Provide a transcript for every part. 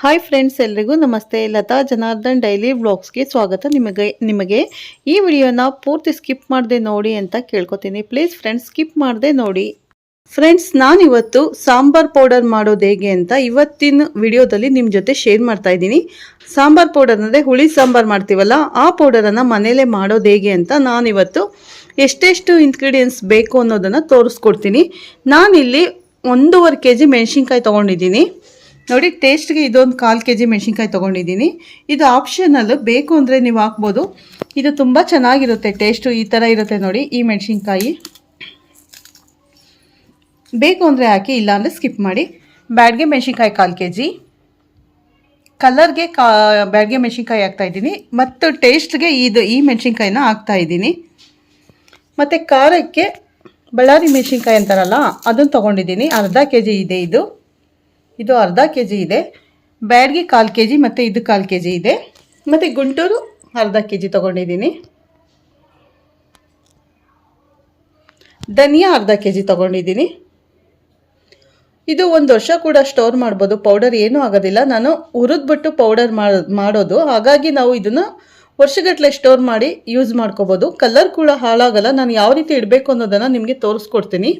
Hi friends ಎಲ್ರಿಗೂ ನಮಸ್ತೆ. Lata Janardhan daily ವ್ಲಾಗ್ಸ್ಗೆ ಸ್ವಾಗತ ನಿಮಗೆ ನಿಮಗೆ. ಈ ವಿಡಿಯೋನ ಪೂರ್ತಿ ಸ್ಕಿಪ್ ಮಾಡದೆ ನೋಡಿ ಅಂತ ಕೇಳ್ಕೊತೀನಿ. ಪ್ಲೀಸ್ ಫ್ರೆಂಡ್ಸ್ ಸ್ಕಿಪ್ ಮಾಡದೆ ನೋಡಿ. ಫ್ರೆಂಡ್ಸ್ ನಾನಿವತ್ತು ಸಾಂಬಾರ್ ಪೌಡರ್ ಮಾಡೋದು ಹೇಗೆ ಅಂತ ಇವತ್ತಿನ ವಿಡಿಯೋದಲ್ಲಿ ನಿಮ್ಮ ಜೊತೆ ಶೇರ್ ಮಾಡ್ತಾ ಇದ್ದೀನಿ. ಸಾಂಬಾರ್ ಪೌಡರ್ ಅಂದರೆ ಹುಳಿ ಸಾಂಬಾರ್ ಮಾಡ್ತೀವಲ್ಲ, ಆ ಪೌಡರನ್ನು ಮನೆಯಲ್ಲೇ ಮಾಡೋದು ಹೇಗೆ ಅಂತ ನಾನಿವತ್ತು ಎಷ್ಟೆಷ್ಟು ಇಂಗ್ರೀಡಿಯೆಂಟ್ಸ್ ಬೇಕು ಅನ್ನೋದನ್ನು ತೋರಿಸ್ಕೊಡ್ತೀನಿ. ನಾನಿಲ್ಲಿ ಒಂದೂವರೆ ಕೆ ಜಿ ಮೆಣಸಿನ್ಕಾಯಿ ತೊಗೊಂಡಿದ್ದೀನಿ. ನೋಡಿ ಟೇಸ್ಟ್ಗೆ ಇದೊಂದು ಕಾಲು ಕೆ ಜಿ ಮೆಣಸಿನ್ಕಾಯಿ ತೊಗೊಂಡಿದ್ದೀನಿ. ಇದು ಆಪ್ಷನಲ್ ಬೇಕು ಅಂದರೆ ನೀವು ಹಾಕ್ಬೋದು. ಇದು ತುಂಬ ಚೆನ್ನಾಗಿರುತ್ತೆ ಟೇಸ್ಟು ಈ ಥರ ಇರುತ್ತೆ ನೋಡಿ ಈ ಮೆಣಸಿನ್ಕಾಯಿ. ಬೇಕು ಅಂದರೆ ಹಾಕಿ, ಇಲ್ಲ ಅಂದರೆ ಸ್ಕಿಪ್ ಮಾಡಿ. ಬ್ಯಾಡ್ಗೆ ಮೆಣಸಿನ್ಕಾಯಿ ಕಾಲು ಕೆ ಜಿ ಕಲರ್ಗೆ ಕಾ, ಬ್ಯಾಡ್ಗೆ ಮೆಣಸಿನ್ಕಾಯಿ ಹಾಕ್ತಾಯಿದ್ದೀನಿ ಮತ್ತು ಟೇಸ್ಟ್ಗೆ ಇದು, ಈ ಮೆಣಸಿನ್ಕಾಯಿನ ಹಾಕ್ತಾಯಿದ್ದೀನಿ ಮತ್ತು ಖಾರಕ್ಕೆ ಬಳ್ಳಾರಿ ಮೆಣಸಿನ್ಕಾಯಿ ಅಂತಾರಲ್ಲ, ಅದನ್ನು ತೊಗೊಂಡಿದ್ದೀನಿ. ಅರ್ಧ ಕೆ ಜಿ ಇದೆ ಇದು. ಇದು ಅರ್ಧ ಕೆ ಜಿ ಇದೆ. ಬ್ಯಾಡ್ಗೆ ಕಾಲು ಕೆ ಜಿ ಮತ್ತು ಇದು ಕಾಲು ಕೆ ಜಿ ಇದೆ. ಮತ್ತು ಗುಂಟೂರು ಅರ್ಧ ಕೆ ಜಿ ತೊಗೊಂಡಿದ್ದೀನಿ. ಧನಿಯಾ ಅರ್ಧ ಕೆ ಜಿ ತೊಗೊಂಡಿದ್ದೀನಿ. ಇದು ಒಂದು ವರ್ಷ ಕೂಡ ಸ್ಟೋರ್ ಮಾಡ್ಬೋದು. ಪೌಡರ್ ಏನೂ ಆಗೋದಿಲ್ಲ. ನಾನು ಹುರಿದ್ಬಿಟ್ಟು ಪೌಡರ್ ಮಾಡೋದು. ಹಾಗಾಗಿ ನಾವು ಇದನ್ನು ವರ್ಷಗಟ್ಟಲೆ ಸ್ಟೋರ್ ಮಾಡಿ ಯೂಸ್ ಮಾಡ್ಕೋಬೋದು. ಕಲರ್ ಕೂಡ ಹಾಳಾಗಲ್ಲ. ನಾನು ಯಾವ ರೀತಿ ಇಡಬೇಕು ಅನ್ನೋದನ್ನು ನಿಮಗೆ ತೋರಿಸ್ಕೊಡ್ತೀನಿ.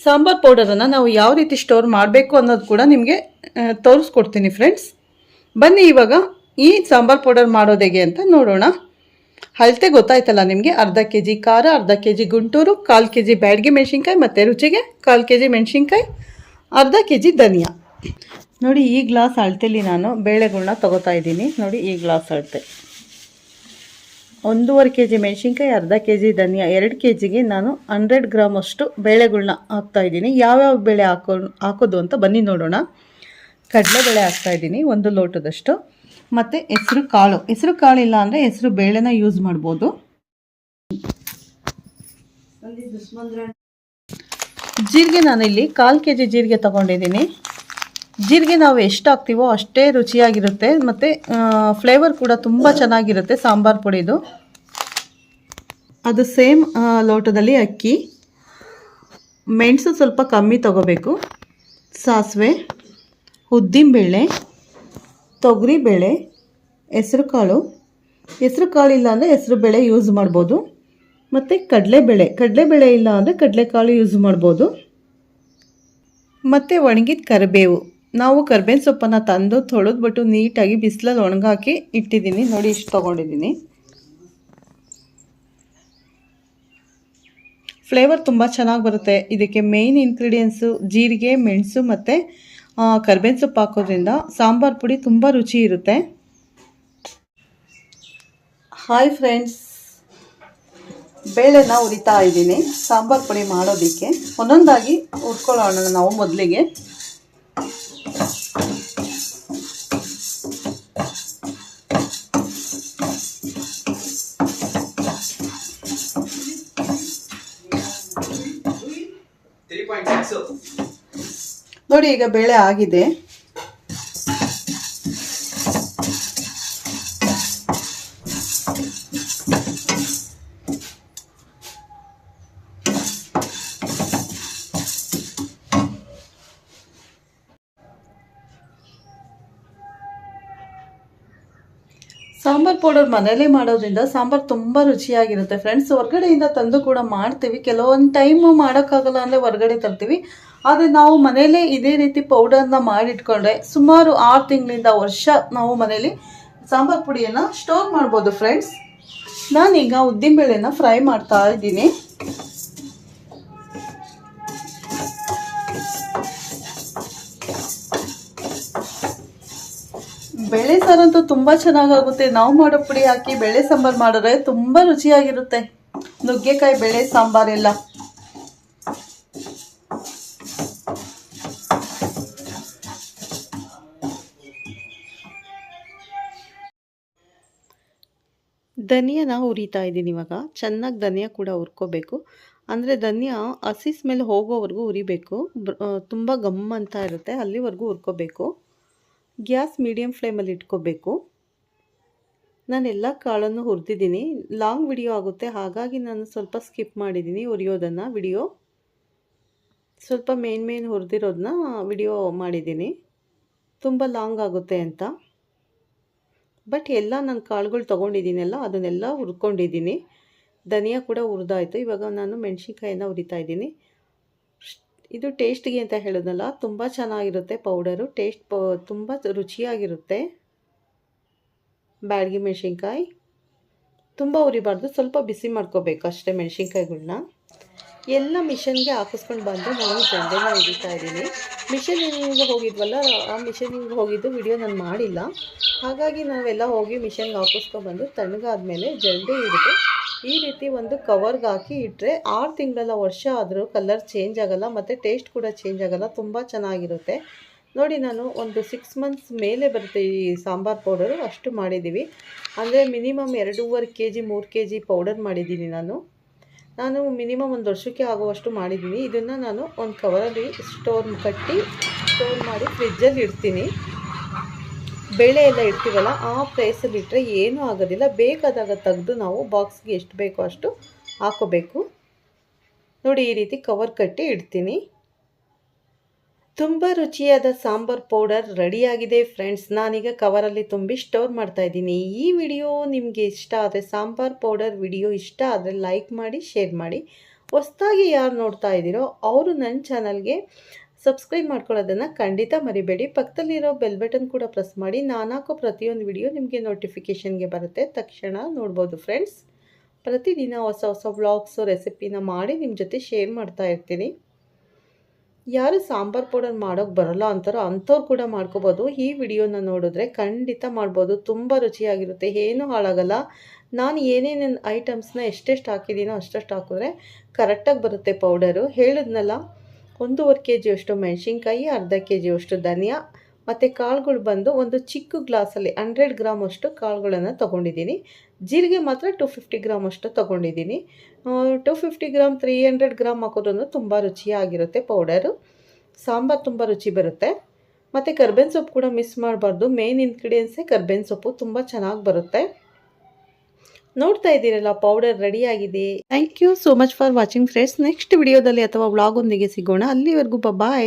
ಸಾಂಬಾರ್ ಪೌಡರನ್ನು ನಾವು ಯಾವ ರೀತಿ ಸ್ಟೋರ್ ಮಾಡಬೇಕು ಅನ್ನೋದು ಕೂಡ ನಿಮಗೆ ತೋರಿಸ್ಕೊಡ್ತೀನಿ ಫ್ರೆಂಡ್ಸ್ ಬನ್ನಿ ಇವಾಗ ಈ ಸಾಂಬಾರ್ ಪೌಡರ್ ಮಾಡೋದು ಹೇಗೆ ಅಂತ ನೋಡೋಣ. ಅಳತೆ ಗೊತ್ತಾಯ್ತಲ್ಲ ನಿಮಗೆ? ಅರ್ಧ ಕೆ ಜಿ ಖಾರ, ಅರ್ಧ ಕೆ ಜಿ ಗುಂಟೂರು, ಕಾಲು ಕೆ ಜಿ ಬ್ಯಾಡ್ಗೆ ಮೆಣಸಿನ್ಕಾಯಿ ಮತ್ತು ರುಚಿಗೆ ಕಾಲು ಕೆ ಜಿ ಮೆಣಸಿನ್ಕಾಯಿ, ಅರ್ಧ ಕೆ ಜಿ ಧನಿಯಾ. ನೋಡಿ ಈ ಗ್ಲಾಸ್ ಅಳತೆಲಿ ನಾನು ಬೇಳೆಗಳನ್ನ ತೊಗೋತಾ ಇದ್ದೀನಿ. ನೋಡಿ ಈ ಗ್ಲಾಸ್ ಅಳತೆ. ಒಂದೂವರೆ ಕೆ ಜಿ ಮೆಣಸಿನ್ಕಾಯಿ ಅರ್ಧ ಕೆ ಜಿ ಧನಿಯಾ ಎರಡು ಕೆ ಜಿಗೆ ನಾನು ಹಂಡ್ರೆಡ್ ಗ್ರಾಮ್ ಅಷ್ಟು ಬೇಳೆಗಳ್ನ ಹಾಕ್ತಾಯಿದ್ದೀನಿ ಯಾವ್ಯಾವ ಬೇಳೆ ಹಾಕೋ ಹಾಕೋದು ಅಂತ ಬನ್ನಿ ನೋಡೋಣ. ಕಡಲೆಬೇಳೆ ಹಾಕ್ತಾಯಿದ್ದೀನಿ ಒಂದು ಲೋಟದಷ್ಟು. ಮತ್ತು ಹೆಸರು ಕಾಳು. ಹೆಸರು ಕಾಳು ಇಲ್ಲ ಅಂದರೆ ಹೆಸರು ಬೇಳೆನ ಯೂಸ್ ಮಾಡ್ಬೋದು. ಜೀರಿಗೆ ನಾನು ಇಲ್ಲಿ ಕಾಲು ಕೆ ಜಿ ಜೀರಿಗೆ ತೊಗೊಂಡಿದ್ದೀನಿ. ಜೀರಿಗೆ ನಾವು ಎಷ್ಟು ಹಾಕ್ತೀವೋ ಅಷ್ಟೇ ರುಚಿಯಾಗಿರುತ್ತೆ. ಮತ್ತು ಫ್ಲೇವರ್ ಕೂಡ ತುಂಬ ಚೆನ್ನಾಗಿರುತ್ತೆ ಸಾಂಬಾರು ಪುಡಿದು. ಅದು ಸೇಮ್ ಲೋಟದಲ್ಲಿ ಅಕ್ಕಿ. ಮೆಣಸು ಸ್ವಲ್ಪ ಕಮ್ಮಿ ತಗೋಬೇಕು. ಸಾಸಿವೆ, ಉದ್ದಿನಬೇಳೆ, ತೊಗರಿಬೇಳೆ ಹೆಸ್ರು ಕಾಳು ಹೆಸ್ರು ಕಾಳು ಇಲ್ಲ ಅಂದರೆ ಹೆಸ್ರು ಬೇಳೆ ಯೂಸ್ ಮಾಡ್ಬೋದು. ಮತ್ತು ಕಡಲೆಬೇಳೆ. ಕಡಲೆಬೇಳೆ ಇಲ್ಲ ಅಂದರೆ ಕಡಲೆಕಾಳು ಯೂಸ್ ಮಾಡ್ಬೋದು. ಮತ್ತು ಒಣಗಿದ ಕರಿಬೇವು. ನಾವು ಕರ್ಬೇವಿನ ಸೊಪ್ಪನ್ನು ತಂದು ತೊಳೆದ್ಬಿಟ್ಟು ನೀಟಾಗಿ ಬಿಸಿಲಲ್ಲಿ ಒಣಗಾಕಿ ಇಟ್ಟಿದ್ದೀನಿ. ನೋಡಿ, ಇಷ್ಟು ತೊಗೊಂಡಿದ್ದೀನಿ. ಫ್ಲೇವರ್ ತುಂಬ ಚೆನ್ನಾಗಿ ಬರುತ್ತೆ. ಇದಕ್ಕೆ ಮೇಯ್ನ್ ಇಂಗ್ರೀಡಿಯೆಂಟ್ಸು ಜೀರಿಗೆ, ಮೆಣಸು ಮತ್ತು ಕರ್ಬೇವಿನ ಸೊಪ್ಪು ಹಾಕೋದ್ರಿಂದ ಸಾಂಬಾರು ಪುಡಿ ತುಂಬ ರುಚಿ ಇರುತ್ತೆ. ಹಾಯ್ ಫ್ರೆಂಡ್ಸ್ ಬೇಳೆನ ಉರಿತಾ ಇದ್ದೀನಿ. ಸಾಂಬಾರು ಪುಡಿ ಮಾಡೋದಕ್ಕೆ. ಒಂದೊಂದಾಗಿ ಹುರ್ಕೊಳ್ಳೋಣ ನಾವು ಮೊದಲಿಗೆ. ನೋಡಿ ಈಗ ಬೇಳೆ ಆಗಿದೆ. ಸಾಂಬಾರ್ ಪೌಡರ್ ಮನೇಲೇ ಮಾಡೋದ್ರಿಂದ ಸಾಂಬಾರ್ ತುಂಬ ರುಚಿಯಾಗಿರುತ್ತೆ ಫ್ರೆಂಡ್ಸ್. ಹೊರಗಡೆಯಿಂದ ತಂದು ಕೂಡ ಮಾಡ್ತೀವಿ. ಕೆಲವೊಂದು ಟೈಮು ಮಾಡೋಕ್ಕಾಗಲ್ಲ ಅಂದರೆ ಹೊರಗಡೆ ತರ್ತೀವಿ. ಆದರೆ ನಾವು ಮನೇಲೇ ಇದೇ ರೀತಿ ಪೌಡರ್ನ ಮಾಡಿಟ್ಕೊಂಡ್ರೆ ಸುಮಾರು ಆರು ತಿಂಗಳಿಂದ ವರ್ಷ ನಾವು ಮನೇಲಿ ಸಾಂಬಾರ್ ಪುಡಿಯನ್ನು ಸ್ಟೋರ್ ಮಾಡ್ಬೋದು ಫ್ರೆಂಡ್ಸ್. ನಾನೀಗ ಉದ್ದಿನಬೇಳೆನ ಫ್ರೈ ಮಾಡ್ತಾ ಇದ್ದೀನಿ. ಬೇಳೆ ಸಾರಂತೂ ತುಂಬ ಚೆನ್ನಾಗಾಗುತ್ತೆ. ನಾವು ಮಾಡೋ ಪುಡಿ ಹಾಕಿ ಬೇಳೆ ಸಾಂಬಾರ್ ಮಾಡಿದ್ರೆ ತುಂಬ ರುಚಿಯಾಗಿರುತ್ತೆ. ನುಗ್ಗೆಕಾಯಿ, ಬೇಳೆ ಸಾಂಬಾರೆಲ್ಲ ಧನಿಯಾನ ಉರಿತಾ ಇದ್ದೀನಿ ಇವಾಗ. ಚೆನ್ನಾಗಿ ಧನಿಯಾ ಕೂಡ ಹುರ್ಕೋಬೇಕು. ಅಂದರೆ ಧನಿಯಾ ಹಸಿ ಸ್ಮೆಲ್ ಹೋಗೋವರೆಗೂ ಉರಿಬೇಕು ತುಂಬ ಗಮ್ ಅಂತ ಇರುತ್ತೆ. ಅಲ್ಲಿವರೆಗೂ ಹುರ್ಕೋಬೇಕು. ಗ್ಯಾಸ್ ಮೀಡಿಯಮ್ ಫ್ಲೇಮಲ್ಲಿ ಇಟ್ಕೋಬೇಕು. ನಾನು ಎಲ್ಲ ಕಾಳನ್ನು ಹುರಿದಿದ್ದೀನಿ. ಲಾಂಗ್ ವಿಡಿಯೋ ಆಗುತ್ತೆ. ಹಾಗಾಗಿ ನಾನು ಸ್ವಲ್ಪ ಸ್ಕಿಪ್ ಮಾಡಿದ್ದೀನಿ ಹುರಿಯೋದನ್ನು. ವಿಡಿಯೋ ಸ್ವಲ್ಪ ಮೇನ್ ಮೇನ್ ಹುರಿದಿರೋದನ್ನ ವಿಡಿಯೋ ಮಾಡಿದ್ದೀನಿ. ತುಂಬ ಲಾಂಗ್ ಆಗುತ್ತೆ ಅಂತ. ಬಟ್ ಎಲ್ಲ ನಾನು ಕಾಳುಗಳು ತೊಗೊಂಡಿದ್ದೀನಲ್ಲ, ಅದನ್ನೆಲ್ಲ ಹುರ್ಕೊಂಡಿದ್ದೀನಿ. ಧನಿಯಾ ಕೂಡ ಹುರಿದಾಯಿತು. ಇವಾಗ ನಾನು ಮೆಣಸಿನ್ಕಾಯಿನ ಹುರಿತಾ ಇದ್ದೀನಿ. ಇದು ಟೇಸ್ಟ್ಗೆ ಅಂತ ಹೇಳಿದ್ನಲ್ಲ ತುಂಬ ಚೆನ್ನಾಗಿರುತ್ತೆ ಪೌಡರು. ಟೇಸ್ಟ್ ಪ, ತುಂಬ ರುಚಿಯಾಗಿರುತ್ತೆ. ಬ್ಯಾಡಗಿ ಮೆಣಸಿನ್ಕಾಯಿ. ತುಂಬ ಉರಿಬಾರ್ದು, ಸ್ವಲ್ಪ ಬಿಸಿ ಮಾಡ್ಕೋಬೇಕು ಅಷ್ಟೇ ಮೆಣಸಿನ್ಕಾಯಿಗಳ್ನ. ಎಲ್ಲ ಮಿಷನ್ಗೆ ಹಾಕಿಸ್ಕೊಂಡು ಬಂದು ನಾನು ಜಂಡೆನ ಹಿಡಿತಾ ಇದ್ದೀನಿ. ಮಿಷನಿಗೆ ಹೋಗಿದ್ವಲ್ಲ, ಆ ಮಿಷನಿಗೆ ಹೋಗಿದ್ದು ವಿಡಿಯೋ ನಾನು ಮಾಡಿಲ್ಲ. ಹಾಗಾಗಿ ನಾವೆಲ್ಲ ಹೋಗಿ ಮಿಷನ್ಗೆ ಹಾಕಿಸ್ಕೊಂಡ್ಬಂದು ತಣ್ಣಗಾದ್ಮೇಲೆ ಜಲ್ದಿ ಹಿಡಿದು ಈ ರೀತಿ ಒಂದು ಕವರ್ಗೆ ಹಾಕಿ ಇಟ್ಟರೆ ಆರು ತಿಂಗಳೆಲ್ಲ ವರ್ಷ ಆದರೂ ಕಲರ್ ಚೇಂಜ್ ಆಗೋಲ್ಲ ಮತ್ತು ಟೇಸ್ಟ್ ಕೂಡ ಚೇಂಜ್ ಆಗೋಲ್ಲ, ತುಂಬ ಚೆನ್ನಾಗಿರುತ್ತೆ. ನೋಡಿ ನಾನು ಒಂದು ಸಿಕ್ಸ್ ಮಂತ್ಸ್ ಮೇಲೆ ಬರುತ್ತೆ ಈ ಸಾಂಬಾರು ಪೌಡರು, ಅಷ್ಟು ಮಾಡಿದ್ದೀವಿ. ಅಂದರೆ ಮಿನಿಮಮ್ ಎರಡೂವರೆ ಕೆ ಜಿ ಮೂರು ಕೆ ಜಿ ಪೌಡರ್ ಮಾಡಿದ್ದೀನಿ ನಾನು. ನಾನು ಮಿನಿಮಮ್ ಒಂದು ವರ್ಷಕ್ಕೆ ಆಗುವಷ್ಟು ಮಾಡಿದ್ದೀನಿ. ಇದನ್ನು ನಾನು ಒಂದು ಕವರಲ್ಲಿ ಸ್ಟೋರ್ ಕಟ್ಟಿ, ಸ್ಟೋರ್ ಮಾಡಿ ಫ್ರಿಜ್ಜಲ್ಲಿ ಇಡ್ತೀನಿ. ಬೇಳೆ ಎಲ್ಲ ಇಡ್ತೀವಲ್ಲ, ಆ ಪ್ಲೇಸಲ್ಲಿ ಇಟ್ಟರೆ ಏನೂ ಆಗೋದಿಲ್ಲ. ಬೇಕಾದಾಗ ತೆಗೆದು ನಾವು ಬಾಕ್ಸ್ಗೆ ಎಷ್ಟು ಬೇಕೋ ಅಷ್ಟು ಹಾಕೋಬೇಕು. ನೋಡಿ, ಈ ರೀತಿ ಕವರ್ ಕಟ್ಟಿ ಇಡ್ತೀನಿ. ತುಂಬ ರುಚಿಯಾದ ಸಾಂಬಾರ್ ಪೌಡರ್ ರೆಡಿಯಾಗಿದೆ ಫ್ರೆಂಡ್ಸ್. ನಾನೀಗ ಕವರಲ್ಲಿ ತುಂಬಿ ಸ್ಟೋರ್ ಮಾಡ್ತಾ ಇದ್ದೀನಿ. ಈ ವಿಡಿಯೋ ನಿಮಗೆ ಇಷ್ಟ ಆದರೆ, ಸಾಂಬಾರ್ ಪೌಡರ್ ವಿಡಿಯೋ ಇಷ್ಟ ಆದರೆ ಲೈಕ್ ಮಾಡಿ, ಶೇರ್ ಮಾಡಿ. ಹೊಸ್ದಾಗಿ ಯಾರು ನೋಡ್ತಾ ಇದ್ದೀರೋ ಅವರು ನನ್ನ ಚಾನಲ್ಗೆ ಸಬ್ಸ್ಕ್ರೈಬ್ ಮಾಡ್ಕೊಳ್ಳೋದನ್ನು ಖಂಡಿತ ಮರಿಬೇಡಿ. ಪಕ್ಕದಲ್ಲಿರೋ ಬೆಲ್ ಬಟನ್ ಕೂಡ ಪ್ರೆಸ್ ಮಾಡಿ. ನಾನು ಹಾಕೋ ಪ್ರತಿಯೊಂದು ವಿಡಿಯೋ ನಿಮಗೆ ನೋಟಿಫಿಕೇಷನ್ಗೆ ಬರುತ್ತೆ. ತಕ್ಷಣ ನೋಡ್ಬೋದು ಫ್ರೆಂಡ್ಸ್. ಪ್ರತಿದಿನ ಹೊಸ ಹೊಸ ವ್ಲಾಗ್ಸು, ರೆಸಿಪಿನ ಮಾಡಿ ನಿಮ್ಮ ಜೊತೆ ಶೇರ್ ಮಾಡ್ತಾ ಇರ್ತೀನಿ. ಯಾರು ಸಾಂಬಾರು ಪೌಡರ್ ಮಾಡೋಕ್ಕೆ ಬರಲ್ಲ ಅಂತಾರೋ ಅಂಥವ್ರು ಕೂಡ ಮಾಡ್ಕೋಬೋದು. ಈ ವಿಡಿಯೋನ ನೋಡಿದ್ರೆ ಖಂಡಿತ ಮಾಡ್ಬೋದು. ತುಂಬ ರುಚಿಯಾಗಿರುತ್ತೆ. ಏನೂ ಹಾಳಾಗಲ್ಲ. ನಾನು ಏನೇನು ಐಟಮ್ಸ್ನ ಎಷ್ಟೆಷ್ಟು ಹಾಕಿದ್ದೀನೋ ಅಷ್ಟೆಷ್ಟು ಹಾಕಿದ್ರೆ ಕರೆಕ್ಟಾಗಿ ಬರುತ್ತೆ ಪೌಡರು. ಹೇಳಿದ್ನಲ್ಲ, ಒಂದೂವರೆ ಕೆ ಜಿಯಷ್ಟು ಮೆಣಸಿನ್ಕಾಯಿ, ಅರ್ಧ ಕೆ ಜಿಯಷ್ಟು ಧನಿಯಾ ಮತ್ತು ಕಾಳುಗಳು ಬಂದು ಒಂದು ಚಿಕ್ಕ ಗ್ಲಾಸಲ್ಲಿ ಹಂಡ್ರೆಡ್ ಗ್ರಾಮ್ ಅಷ್ಟು ಕಾಳುಗಳನ್ನು ತೊಗೊಂಡಿದ್ದೀನಿ. ಜೀರಿಗೆ ಮಾತ್ರ ಟು ಫಿಫ್ಟಿ ಗ್ರಾಮ್ ಅಷ್ಟು ತೊಗೊಂಡಿದ್ದೀನಿ. Two fifty gram, three hundred gram ಹಾಕೋದ್ರೂ ತುಂಬ ರುಚಿಯಾಗಿರುತ್ತೆ ಪೌಡರು. ಸಾಂಬಾರು ತುಂಬ ರುಚಿ ಬರುತ್ತೆ. ಮತ್ತು ಕರ್ಬೇವಿನ ಸೊಪ್ಪು ಕೂಡ ಮಿಸ್ ಮಾಡಬಾರ್ದು. ಮೇನ್ ಇಂಗ್ರೀಡಿಯೆಂಟ್ಸೇ ಕರ್ಬೇವಿನ ಸೊಪ್ಪು ತುಂಬ ಚೆನ್ನಾಗಿ ಬರುತ್ತೆ. ನೋಡ್ತಾ ಇದ್ದೀರಲ್ಲ, ಪೌಡರ್ ರೆಡಿಯಾಗಿದೆ thank you so much for watching friends next ವಿಡಿಯೋದಲ್ಲಿ ಅಥವಾ ವ್ಲಾಗ್ ಒಂದಿಗೆ ಸಿಗೋಣ. ಅಲ್ಲಿವರೆಗೂ ಬಾಯ್